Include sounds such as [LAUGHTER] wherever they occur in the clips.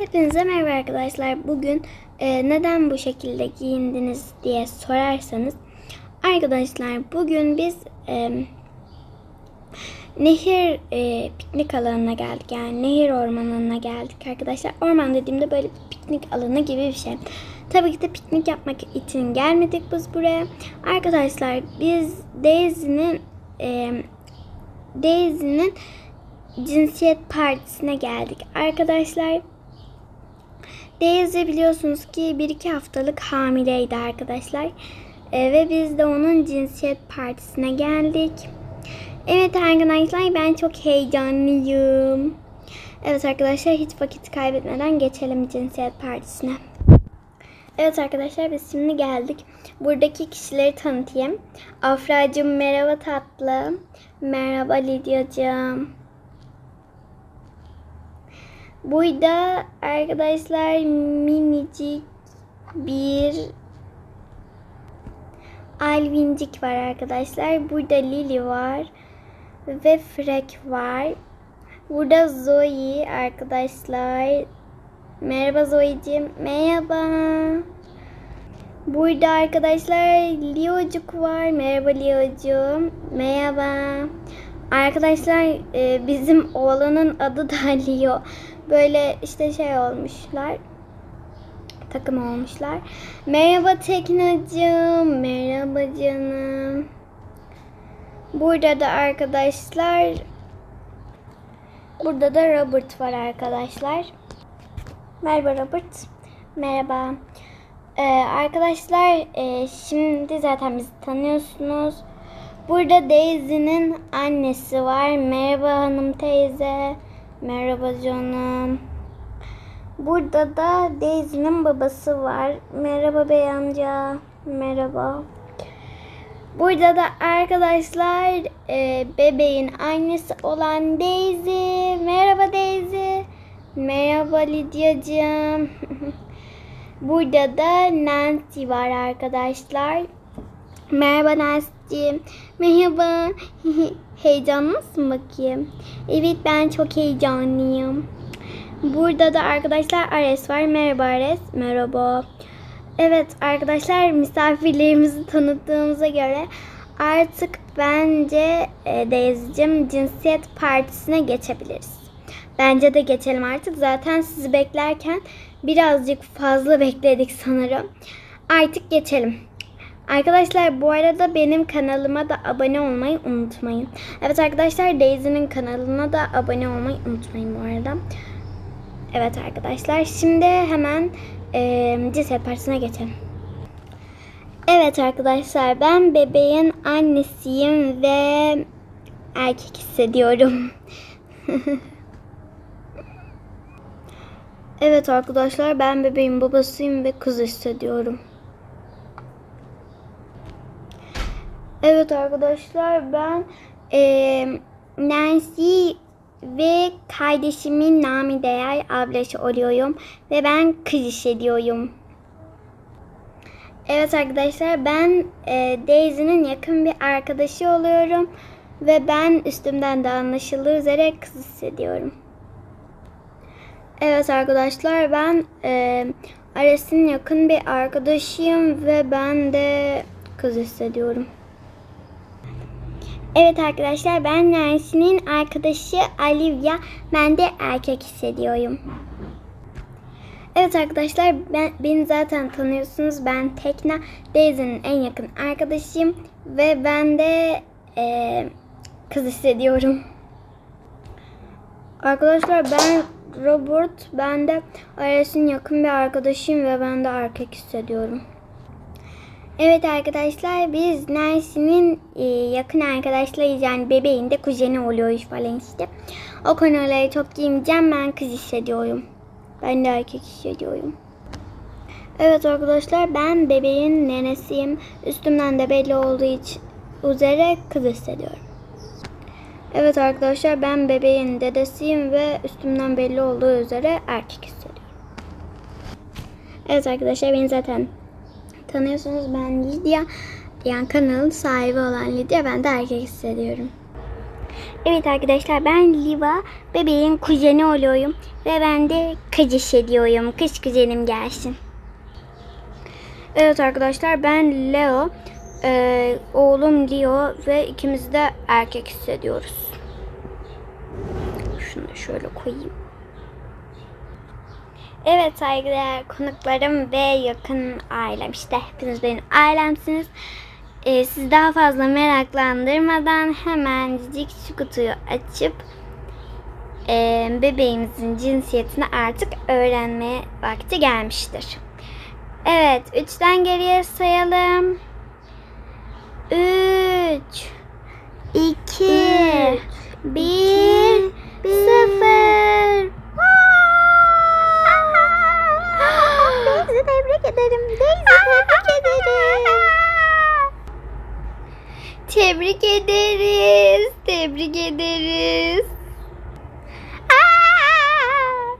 Hepinize merhaba arkadaşlar. Bugün e, neden bu şekilde giyindiniz diye sorarsanız arkadaşlar bugün biz e, nehir e, piknik alanına geldik. Yani nehir ormanına geldik arkadaşlar. Orman dediğimde böyle bir piknik alanı gibi bir şey. Tabii ki de piknik yapmak için gelmedik biz buraya. Arkadaşlar biz Daisy'nin e, Daisy'nin cinsiyet partisine geldik. Arkadaşlar Daisy biliyorsunuz ki 1-2 haftalık hamileydi arkadaşlar. Ee, ve biz de onun cinsiyet partisine geldik. Evet arkadaşlar ben çok heyecanlıyım. Evet arkadaşlar hiç vakit kaybetmeden geçelim cinsiyet partisine. Evet arkadaşlar biz şimdi geldik. Buradaki kişileri tanıtayım. Afra'cığım merhaba tatlı. Merhaba Lidya'cığım. Burada arkadaşlar minicik bir Alvincik var arkadaşlar. Burada Lily var. Ve Frek var. Burada Zoe arkadaşlar. Merhaba Zoe'cim. Merhaba. Burada arkadaşlar Leocuk var. Merhaba Leo'cum. Merhaba. Arkadaşlar e, bizim oğlanın adı da [LAUGHS] Leo. Böyle işte şey olmuşlar. Takım olmuşlar. Merhaba Teknacığım. Merhaba canım. Burada da arkadaşlar Burada da Robert var arkadaşlar. Merhaba Robert. Merhaba. Ee, arkadaşlar e, şimdi zaten bizi tanıyorsunuz. Burada Daisy'nin annesi var. Merhaba hanım teyze. Merhaba canım. Burada da Daisy'nin babası var. Merhaba bey amca. Merhaba. Burada da arkadaşlar e, bebeğin annesi olan Daisy. Merhaba Daisy. Merhaba Lidyacığım. [LAUGHS] Burada da Nancy var arkadaşlar. Merhaba Nancy'cim. Merhaba. [LAUGHS] Heyecanlı mısın bakayım? Evet ben çok heyecanlıyım. Burada da arkadaşlar Ares var. Merhaba Ares. Merhaba. Evet arkadaşlar misafirlerimizi tanıttığımıza göre artık bence e, Daisy'cim cinsiyet partisine geçebiliriz. Bence de geçelim artık. Zaten sizi beklerken birazcık fazla bekledik sanırım. Artık geçelim. Arkadaşlar bu arada benim kanalıma da abone olmayı unutmayın. Evet arkadaşlar Daisy'nin kanalına da abone olmayı unutmayın bu arada. Evet arkadaşlar şimdi hemen e, cinsiyet partisine geçelim. Evet arkadaşlar ben bebeğin annesiyim ve erkek hissediyorum. [LAUGHS] evet arkadaşlar ben bebeğin babasıyım ve kız hissediyorum. Evet arkadaşlar ben e, Nancy ve kardeşimin nami değer ablası oluyorum ve ben kız hissediyorum. Evet arkadaşlar ben e, Daisy'nin yakın bir arkadaşı oluyorum ve ben üstümden de anlaşıldığı üzere kız hissediyorum. Evet arkadaşlar ben e, Ares'in yakın bir arkadaşıyım ve ben de kız hissediyorum. Evet arkadaşlar ben Nancy'nin arkadaşı Olivia. Ben de erkek hissediyorum. Evet arkadaşlar ben, beni zaten tanıyorsunuz. Ben Tekna Daisy'nin en yakın arkadaşıyım. Ve ben de e, kız hissediyorum. Arkadaşlar ben Robert. Ben de Ares'in yakın bir arkadaşıyım ve ben de erkek hissediyorum. Evet arkadaşlar biz Nancy'nin e, yakın arkadaşlarıyız yani bebeğin de kuzeni oluyoruz falan işte. O konuları çok girmeyeceğim ben kız hissediyorum. Ben de erkek hissediyorum. Evet arkadaşlar ben bebeğin nenesiyim. Üstümden de belli olduğu için üzere kız hissediyorum. Evet arkadaşlar ben bebeğin dedesiyim ve üstümden belli olduğu üzere erkek hissediyorum. Evet arkadaşlar beni zaten tanıyorsunuz ben Lidya. Yani kanalın sahibi olan Lidya. Ben de erkek hissediyorum. Evet arkadaşlar ben Liva bebeğin kuzeni oluyorum ve ben de kıcış ediyorum. Kış kuzenim gelsin. Evet arkadaşlar ben Leo, ee, oğlum Leo ve ikimiz de erkek hissediyoruz. Şunu şöyle koyayım. Evet saygıdeğer konuklarım ve yakın ailem. İşte hepiniz benim ailemsiniz. Ee, sizi daha fazla meraklandırmadan hemen cicik şu kutuyu açıp e, bebeğimizin cinsiyetini artık öğrenmeye vakti gelmiştir. Evet, 3'ten geriye sayalım. 3 2 1 0 Tebrik ederiz. Aa!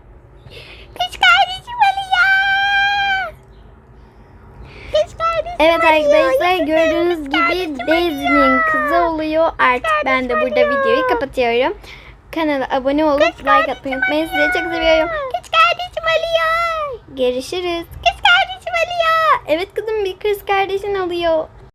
Kız kardeşim oluyor. Kız kardeşim Evet arkadaşlar gördüğünüz gibi Daisy'nin kızı oluyor. Artık ben de burada videoyu kapatıyorum. Kanala abone olup like atmayı unutmayın. Sizi çok seviyorum. Kız kardeşim oluyor. Görüşürüz. Kız kardeşim oluyor. Evet kızım bir kız kardeşin oluyor.